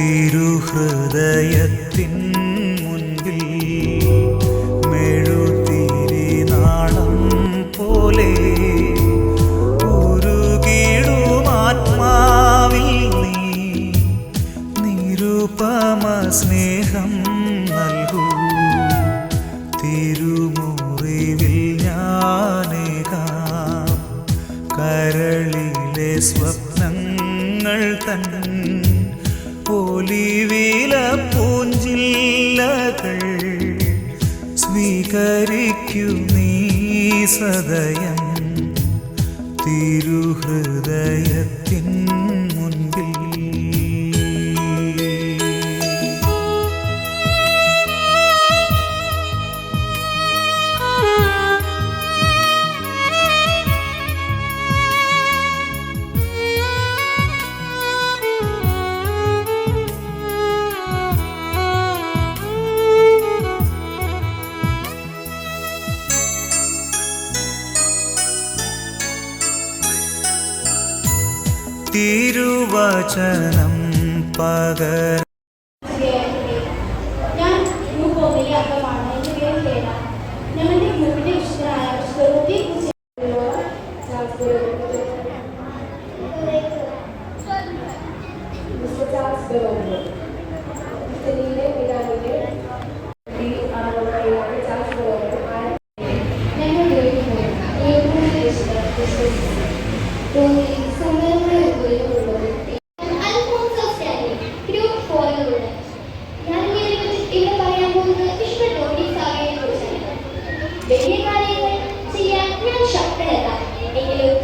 തിരുഹൃദയത്തിൻ മുൻപിൽ മെഴുതിരി നാളം പോലെ സ്നേഹം നൽകൂ. തിരുമുറിവിൽ ഞാനേകാം കരളിലെ സ്വപ്നങ്ങൾ തൻ ഒലിവില പൂഞ്ചില്ലകൾ സ്വീകരിക്കൂ നീ സദയം തിരുഹൃദയത്തിൻ തിരുവചനം പകർ Thank you. വിശേഷിച്ച് നോട്ടീസ് ആകേണ്ട വലിയ കാര്യങ്ങൾ ചെയ്യാൻ ഞാൻ ശക്തനല്ല. എങ്കിലും